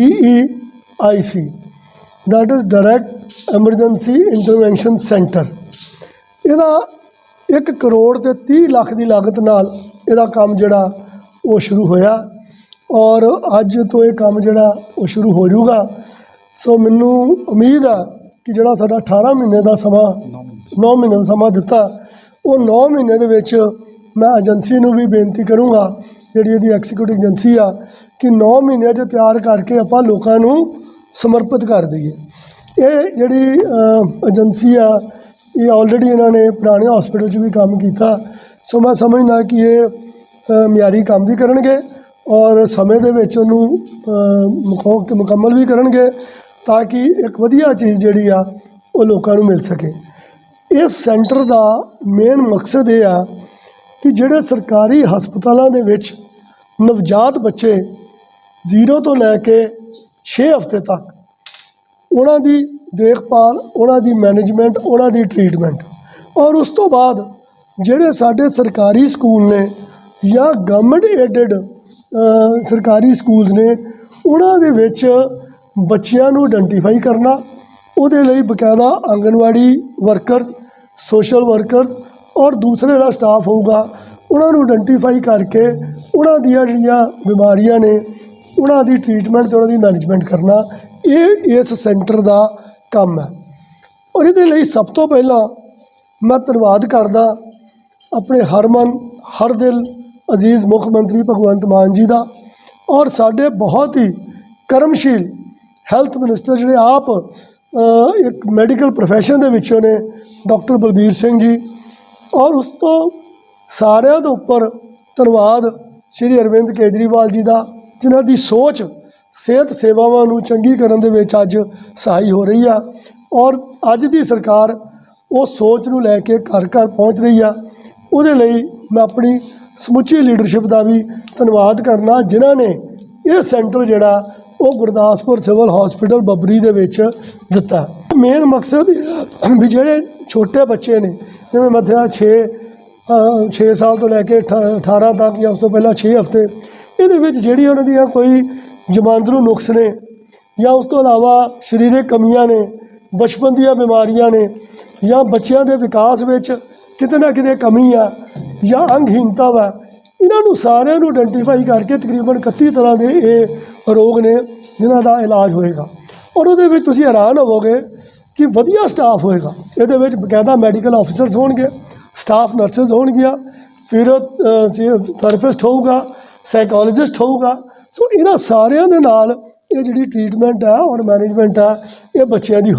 DEIC that is direct emergency intervention center. ਇਹਦਾ 1 ਕਰੋੜ ਤੇ 30 ਲੱਖ ਦੀ ਲਾਗਤ ਨਾਲ ਇਹਦਾ ਕੰਮ ਜਿਹੜਾ ਉਹ ਸ਼ੁਰੂ ਹੋਇਆ ਔਰ ਅੱਜ ਤੋਂ ਇਹ ਕੰਮ ਜਿਹੜਾ ਉਹ ਸ਼ੁਰੂ ਹੋ ਜਾਊਗਾ। ਸੋ ਮੈਨੂੰ ਉਮੀਦ ਆ ਕਿ ਜਿਹੜਾ ਸਾਡਾ 18 ਮਹੀਨੇ ਦਾ ਸਮਾਂ 9 ਮਹੀਨੇ ਦਾ ਸਮਾਂ ਦਿੱਤਾ, ਉਹ 9 ਮਹੀਨੇ ਦੇ ਵਿੱਚ ਮੈਂ ਏਜੰਸੀ ਨੂੰ ਵੀ ਬੇਨਤੀ ਕਰੂੰਗਾ ਜਿਹੜੀ ਇਹਦੀ ਐਗਜ਼ੀਕਿਊਟਿਵ ਏਜੰਸੀ ਆ ਕਿ 9 ਮਹੀਨਿਆਂ 'ਚ ਤਿਆਰ ਕਰਕੇ ਆਪਾਂ ਲੋਕਾਂ ਨੂੰ ਸਮਰਪਿਤ ਕਰ ਦਈਏ। ਇਹ ਜਿਹੜੀ ਏਜੰਸੀ ਆ ਇਹ ਆਲਰੇਡੀ ਇਹਨਾਂ ਨੇ ਪੁਰਾਣੇ ਹਸਪੀਟਲ 'ਚ ਵੀ ਕੰਮ ਕੀਤਾ। ਸੋ ਮੈਂ ਸਮਝਦਾ ਕਿ ਇਹ ਮਿਆਰੀ ਕੰਮ ਵੀ ਕਰਨਗੇ ਔਰ ਸਮੇਂ ਦੇ ਵਿੱਚ ਉਹਨੂੰ ਅ, ਮੁਕੰਮਲ ਵੀ ਕਰਨਗੇ ਤਾਂ ਕਿ ਇੱਕ ਵਧੀਆ ਚੀਜ਼ ਜਿਹੜੀ ਆ ਉਹ ਲੋਕਾਂ ਨੂੰ ਮਿਲ ਸਕੇ। ਇਸ ਸੈਂਟਰ ਦਾ ਮੇਨ ਮਕਸਦ ਇਹ ਆ ਕਿ ਜਿਹੜੇ ਸਰਕਾਰੀ ਹਸਪਤਾਲਾਂ ਦੇ ਵਿੱਚ ਨਵਜਾਤ ਬੱਚੇ ਜ਼ੀਰੋ ਤੋਂ ਲੈ ਕੇ 6 ਹਫ਼ਤੇ ਤੱਕ ਉਹਨਾਂ ਦੀ ਦੇਖਭਾਲ, ਉਹਨਾਂ ਦੀ ਮੈਨੇਜਮੈਂਟ, ਉਹਨਾਂ ਦੀ ਟਰੀਟਮੈਂਟ ਔਰ ਉਸ ਤੋਂ ਬਾਅਦ ਜਿਹੜੇ ਸਾਡੇ ਸਰਕਾਰੀ ਸਕੂਲ ਨੇ ਜਾਂ ਗਵਰਨਮੈਂਟ ਏਡਡ ਸਰਕਾਰੀ ਸਕੂਲਸ ਨੇ, ਉਹਨਾਂ ਦੇ ਵਿੱਚ ਬੱਚਿਆਂ ਨੂੰ ਆਇਡੈਂਟੀਫਾਈ ਕਰਨਾ, ਉਹਦੇ ਲਈ ਬਕਾਇਦਾ ਆਂਗਨਵਾੜੀ ਵਰਕਰਸ ਸੋਸ਼ਲ ਵਰਕਰਸ ਔਰ ਦੂਸਰਾ ਜਿਹੜਾ ਸਟਾਫ ਹੋਊਗਾ, ਉਹਨਾਂ ਨੂੰ ਆਇਡੈਂਟੀਫਾਈ ਕਰਕੇ ਉਹਨਾਂ ਦੀਆਂ ਜਿਹੜੀਆਂ ਬਿਮਾਰੀਆਂ ਨੇ, ਉਹਨਾਂ ਦੀ ਟਰੀਟਮੈਂਟ ਤੇ ਉਹਨਾਂ ਦੀ ਮੈਨੇਜਮੈਂਟ ਕਰਨਾ, ਇਹ ਇਸ ਸੈਂਟਰ ਦਾ ਕੰਮ ਹੈ। ਔਰ ਇਹਦੇ ਲਈ ਸਭ ਤੋਂ ਪਹਿਲਾਂ ਮੈਂ ਧੰਨਵਾਦ ਕਰਦਾ ਆਪਣੇ ਹਰਮਨ ਹਰ ਦਿਲ ਅਜ਼ੀਜ਼ ਮੁੱਖ ਮੰਤਰੀ ਭਗਵੰਤ ਮਾਨ ਜੀ ਦਾ ਔਰ ਸਾਡੇ ਬਹੁਤ ਹੀ ਕਰਮਸ਼ੀਲ ਹੈਲਥ ਮਿਨਿਸਟਰ ਜਿਹੜੇ ਆਪ ਇੱਕ ਮੈਡੀਕਲ ਪ੍ਰੋਫੈਸ਼ਨ ਦੇ ਵਿੱਚੋਂ ਨੇ ਡਾਕਟਰ ਬਲਬੀਰ ਸਿੰਘ ਜੀ ਔਰ ਉਸ ਤੋਂ ਸਾਰਿਆਂ ਦੇ ਉੱਪਰ ਧੰਨਵਾਦ ਸ਼੍ਰੀ ਅਰਵਿੰਦ ਕੇਜਰੀਵਾਲ ਜੀ ਦਾ, ਜਿਨ੍ਹਾਂ ਦੀ ਸੋਚ, ਸਿਹਤ ਸੇਵਾਵਾਂ ਨੂੰ ਚੰਗੀ ਕਰਨ ਦੇ ਵਿੱਚ ਅੱਜ ਸਹਾਈ ਹੋ ਰਹੀ ਆ। ਔਰ ਅੱਜ ਦੀ ਸਰਕਾਰ ਉਹ ਸੋਚ ਨੂੰ ਲੈ ਕੇ ਘਰ ਘਰ ਪਹੁੰਚ ਰਹੀ ਆ। ਉਹਦੇ ਲਈ ਮੈਂ ਆਪਣੀ ਸਮੁੱਚੀ ਲੀਡਰਸ਼ਿਪ ਦਾ ਵੀ ਧੰਨਵਾਦ ਕਰਨਾ, ਜਿਨ੍ਹਾਂ ਨੇ ਇਹ ਸੈਂਟਰ ਜਿਹੜਾ ਉਹ ਗੁਰਦਾਸਪੁਰ ਸਿਵਲ ਹਸਪੀਟਲ ਬੱਬਰੀ ਦੇ ਵਿੱਚ ਦਿੱਤਾ। ਮੇਨ ਮਕਸਦ ਇਹ ਵੀ ਜਿਹੜੇ ਛੋਟੇ ਬੱਚੇ ਨੇ ਜਿਵੇਂ ਮੱਥਿਆ 6 6 ਸਾਲ ਤੋਂ ਲੈ ਕੇ ਅਠਾ- 18 ਤੱਕ ਜਾਂ ਉਸ ਤੋਂ ਪਹਿਲਾਂ 6 ਹਫ਼ਤੇ, ਇਹਦੇ ਵਿੱਚ ਜਿਹੜੀ ਉਹਨਾਂ ਦੀਆਂ ਕੋਈ ਜਮਾਂਦਰੂ ਨੁਕਸ ਨੇ ਜਾਂ ਉਸ ਤੋਂ ਇਲਾਵਾ ਸਰੀਰਕ ਕਮੀਆਂ ਨੇ, ਬਚਪਨ ਦੀਆਂ ਬਿਮਾਰੀਆਂ ਨੇ ਜਾਂ ਬੱਚਿਆਂ ਦੇ ਵਿਕਾਸ ਵਿੱਚ ਕਿਤੇ ਨਾ ਕਿਤੇ ਕਮੀ ਆ ਜਾਂ ਅੰਗਹੀਨਤਾ ਵਾ, ਇਹਨਾਂ ਨੂੰ ਸਾਰਿਆਂ ਨੂੰ ਆਇਡੈਂਟੀਫਾਈ ਕਰਕੇ ਤਕਰੀਬਨ 31 ਤਰ੍ਹਾਂ ਦੇ ਇਹ ਰੋਗ ਨੇ ਜਿਨ੍ਹਾਂ ਦਾ ਇਲਾਜ ਹੋਏਗਾ। ਔਰ ਉਹਦੇ ਵਿੱਚ ਤੁਸੀਂ ਹੈਰਾਨ ਹੋਵੋਗੇ ਕਿ ਵਧੀਆ ਸਟਾਫ ਹੋਏਗਾ। ਇਹਦੇ ਵਿੱਚ ਬਕਾਇਦਾ ਮੈਡੀਕਲ ਆਫੀਸਰਸ ਹੋਣਗੇ ਸਟਾਫ ਨਰਸਸ ਹੋਣਗੀਆਂ, ਫਿਰ ਥੈਰੇਪਿਸਟ ਹੋਊਗਾ ਸਾਈਕੋਲੋਜਿਸਟ ਹੋਊਗਾ। ਸੋ ਇਹਨਾਂ ਸਾਰਿਆਂ ਦੇ ਨਾਲ ਇਹ ਜਿਹੜੀ ਟ੍ਰੀਟਮੈਂਟ ਹੈ ਔਰ ਮੈਨੇਜਮੈਂਟ ਹੈ ਇਹ ਬੱਚਿਆਂ ਦੀ